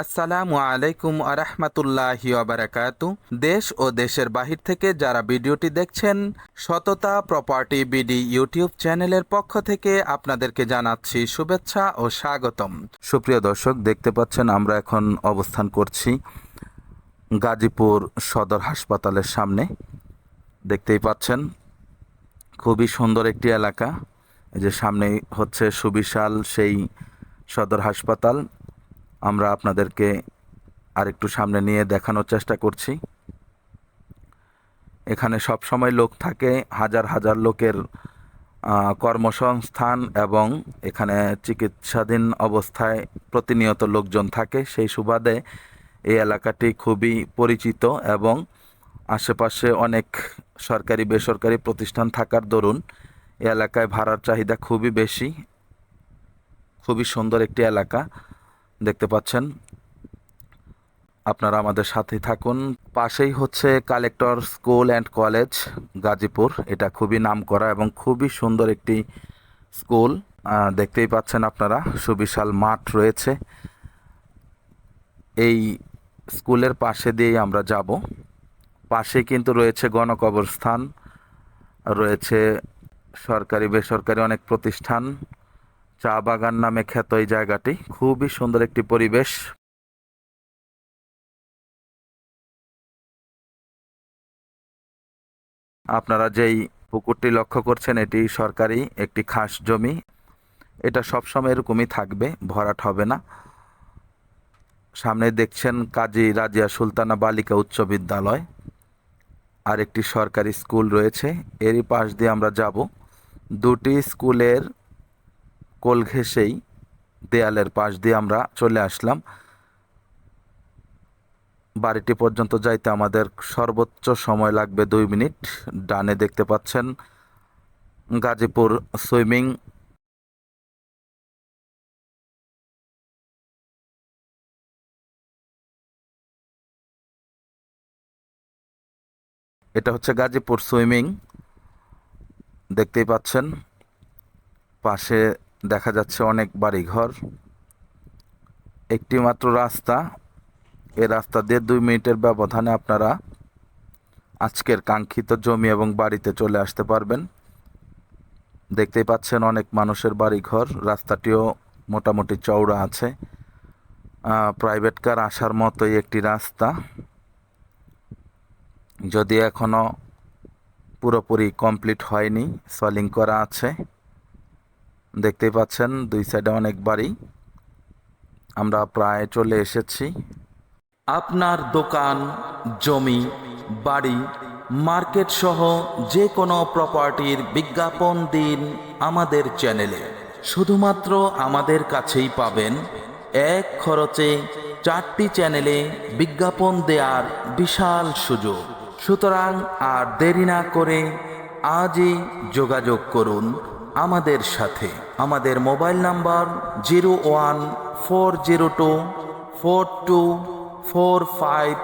আসসালামু আলাইকুম আরহামতুল্লাহি আবরাকাতু দেশ ও দেশের বাহির থেকে যারা ভিডিওটি দেখছেন, সততা প্রপার্টি বিডি ইউটিউব চ্যানেলের পক্ষ থেকে আপনাদেরকে জানাচ্ছি শুভেচ্ছা ও স্বাগতম। সুপ্রিয় দর্শক, দেখতে পাচ্ছেন আমরা এখন অবস্থান করছি গাজীপুর সদর হাসপাতালের সামনে। দেখতেই পাচ্ছেন, খুবই সুন্দর একটি এলাকা। যে সামনেই হচ্ছে সুবিশাল সেই সদর হাসপাতাল। আমরা আপনাদেরকে আরেকটু সামনে নিয়ে দেখানোর চেষ্টা করছি। এখানে সব সময় লোক থাকে, হাজার হাজার লোকের কর্মসংস্থান এবং এখানে চিকিৎসাধীন অবস্থায় প্রতিনিয়ত লোকজন থাকে। সেই সুবাদে এই এলাকাটি খুবই পরিচিত এবং আশেপাশে অনেক সরকারি, বেসরকারি প্রতিষ্ঠান থাকার দরুন এলাকায় ভাড়ার চাহিদা খুবই বেশি। খুবই সুন্দর একটি এলাকা। দেখতে পাচ্ছেন। আপনারা আমাদের সাথে থাকুন। পাশেই হচ্ছে collector school and college Gazipur. এটা খুবই নামকরা এবং খুবই সুন্দর একটি স্কুল। দেখতেই পাচ্ছেন আপনারা, সুবিশাল মাঠ রয়েছে। এই স্কুলের পাশে দিয়েই আমরা যাব। পাশে কিন্তু রয়েছে গণকবরস্থান, রয়েছে সরকারি, বেসরকারি অনেক প্রতিষ্ঠান। চা বাগান নামে খ্যাত এই জায়গাটি। খুবই সুন্দর একটি পরিবেশ। আপনারা যেই পুকুরটি লক্ষ্য করছেন, এটি সরকারি একটি খাস জমি। এটা সবসময় এরকমই থাকবে, ভরাট হবে না। সামনে দেখছেন কাজী রাজিয়া সুলতানা বালিকা উচ্চ বিদ্যালয়। আর একটি সরকারি স্কুল রয়েছে। এরই পাশ দিয়ে আমরা যাব। দুটি স্কুলের কোল ঘেঁষেই দেয়ালের পাশ দিয়ে আমরা চলে আসলাম। বাড়িটি পর্যন্ত যাইতে আমাদের সর্বোচ্চ সময় লাগবে দুই মিনিট। ডানে দেখতে পাচ্ছেন গাজীপুর সুইমিং এটা হচ্ছে গাজীপুর সুইমিং। দেখতেই পাচ্ছেন পাশে দেখা যাচ্ছে অনেক বাড়িঘর। একটি মাত্র রাস্তা। এ রাস্তা দিয়ে দুই মিনিটের ব্যবধানে আপনারা আজকের কাঙ্ক্ষিত জমি এবং বাড়িতে চলে আসতে পারবেন। দেখতেই পাচ্ছেন অনেক মানুষের বাড়িঘর। রাস্তাটিও মোটামুটি চওড়া আছে। প্রাইভেট কার আসার মতোই একটি রাস্তা। যদি এখনও পুরোপুরি কমপ্লিট হয়নি। সলিং করা আছে। দেখতেই পাচ্ছেন, দুই সাইডে অনেক বাড়ি। আমরা প্রায় চলে এসেছি। আপনার দোকান, জমি, বাড়ি মার্কেট সহ যে কোনো প্রপার্টির বিজ্ঞাপন দিন আমাদের চ্যানেলে শুধুমাত্র আমাদের কাছেই পাবেন এক খরচে চারটি চ্যানেলে বিজ্ঞাপন দেওয়ার বিশাল সুযোগ। সুতরাং আর দেরি না করে আজই যোগাযোগ করুন। আমাদের সাথে। আমাদের mobile number zero one four zero two four two four five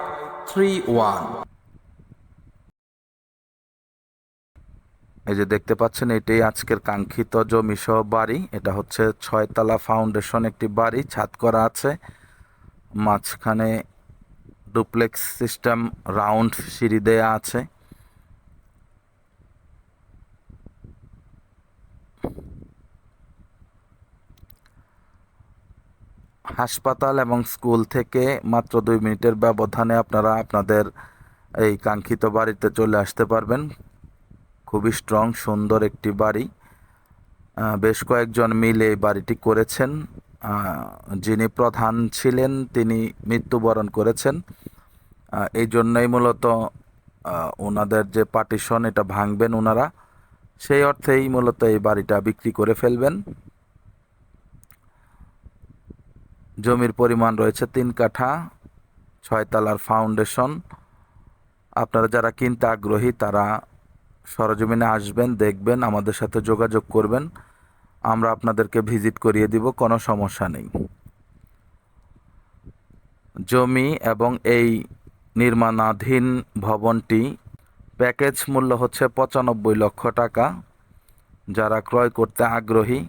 three one. এই যে দেখতে পাচ্ছেন এটাই আজকের কাঙ্ক্ষিত জমি সহ বাড়ি। এটা হচ্ছে ছয়তলা ফাউন্ডেশন একটি বাড়ি, ছাদ করা আছে। মাঝখানে ডুপ্লেক্স সিস্টেম, রাউন্ড সিঁড়ি দেয়া আছে। হাসপাতাল এবং স্কুল থেকে মাত্র দুই মিনিটের ব্যবধানে আপনারা আপনাদের এই কাঙ্ক্ষিত বাড়িতে চলে আসতে পারবেন। খুবই স্ট্রং সুন্দর একটি বাড়ি। বেশ কয়েকজন মিলে এই বাড়িটি করেছেন। যিনি প্রধান ছিলেন, তিনি মৃত্যুবরণ করেছেন। এই জন্যই মূলত ওনাদের যে পার্টিশন, এটা ভাঙবেন ওনারা সেই অর্থেই মূলত এই বাড়িটা বিক্রি করে ফেলবেন। জমির পরিমাণ রয়েছে তিন কাঠা ছয়তলার ফাউন্ডেশন। আপনারা যারা কিনতে আগ্রহী, তারা সরজমিনে আসবেন, দেখবেন, আমাদের সাথে যোগাযোগ করবেন। আমরা আপনাদেরকে ভিজিট করিয়ে দিব, কোনো সমস্যা নেই। জমি এবং এই নির্মাণাধীন ভবনটি প্যাকেজ মূল্য হচ্ছে পঁচানব্বই লক্ষ টাকা। যারা ক্রয় করতে আগ্রহী,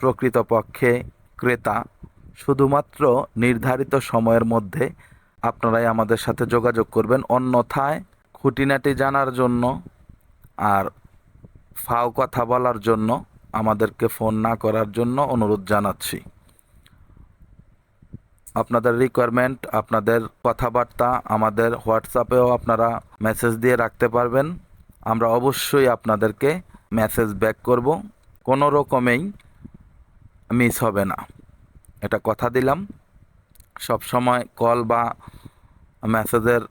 প্রকৃতপক্ষে ক্রেতা শুধুমাত্র নির্ধারিত সময়ের মধ্যে আপনারাই আমাদের সাথে যোগাযোগ করবেন, অন্যথায় খুঁটিনাটি জানার জন্য আর ফাও কথা বলার জন্য আমাদেরকে ফোন না করার জন্য অনুরোধ জানাচ্ছি। আপনাদের রিকোয়ারমেন্ট আপনাদের কথাবার্তা আমাদের হোয়াটসঅ্যাপেও আপনারা মেসেজ দিয়ে রাখতে পারবেন। আমরা অবশ্যই আপনাদেরকে মেসেজ ব্যাক করব। কোনো রকমেই মিস হবে না। এটা কথা দিলাম। সব সময় কল বা মেসেজের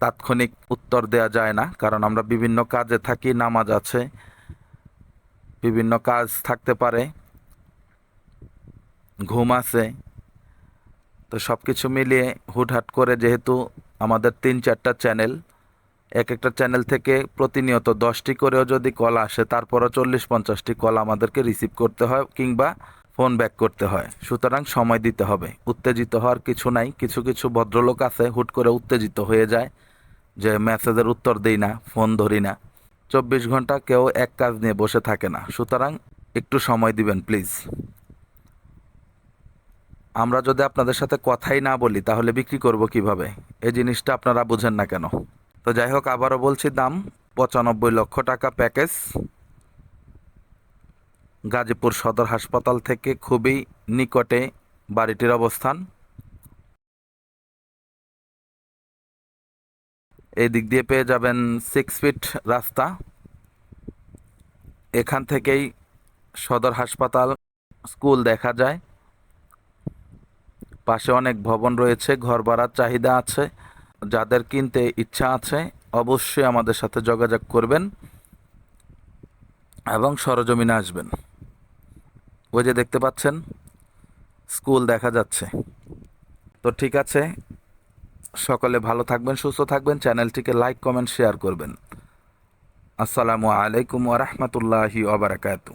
তাৎক্ষণিক উত্তর দেওয়া যায় না, কারণ আমরা বিভিন্ন কাজে থাকি, নামাজ আছে, বিভিন্ন কাজ থাকতে পারে, ঘুম আছে। তো সব কিছু মিলিয়ে হুটহাট করে যেহেতু আমাদের তিন চারটা চ্যানেল, এক একটা চ্যানেল থেকে প্রতিনিয়ত দশটি করেও যদি কল আসে, তারপরও চল্লিশ পঞ্চাশটি কল আমাদেরকে রিসিভ করতে হয় কিংবা ফোন ব্যাক করতে হয়। সুতরাং সময় দিতে হবে। উত্তেজিত হওয়ার কিছু নাই। কিছু কিছু ভদ্রলোক আছে, হুট করে উত্তেজিত হয়ে যায় যে মেসেজের উত্তর দিই না, ফোন ধরি না। চব্বিশ ঘণ্টা কেউ এক কাজ নিয়ে বসে থাকে না। সুতরাং একটু সময় দিবেন, প্লিজ। আমরা যদি আপনাদের সাথে কথাই না বলি, তাহলে বিক্রি করব কীভাবে? এই জিনিসটা আপনারা বুঝেন না কেন? তো যাই হোক, আবারও বলছি, দাম পঁচানব্বই লক্ষ টাকা প্যাকেজ। গাজীপুর সদর হাসপাতাল থেকে খুবই নিকটে বাড়িটির অবস্থান। এই দিক দিয়ে পেয়ে যাবেন সিক্স ফিট রাস্তা। এখান থেকেই সদর হাসপাতাল, স্কুল দেখা যায়। পাশে অনেক ভবন রয়েছে, ঘর ভাড়ার চাহিদা আছে। যাদের কিনতে ইচ্ছা আছে, অবশ্যই আমাদের সাথে যোগাযোগ করবেন এবং সরজমিনে আসবেন। ওই যে দেখতে পাচ্ছেন, স্কুল দেখা যাচ্ছে। তো ঠিক আছে, সকলে ভালো থাকবেন, সুস্থ থাকবেন, চ্যানেলটিকে লাইক, কমেন্ট, শেয়ার করবেন। আসসালামু আলাইকুম ওরহমতুল্লাহি ওবরাকাতু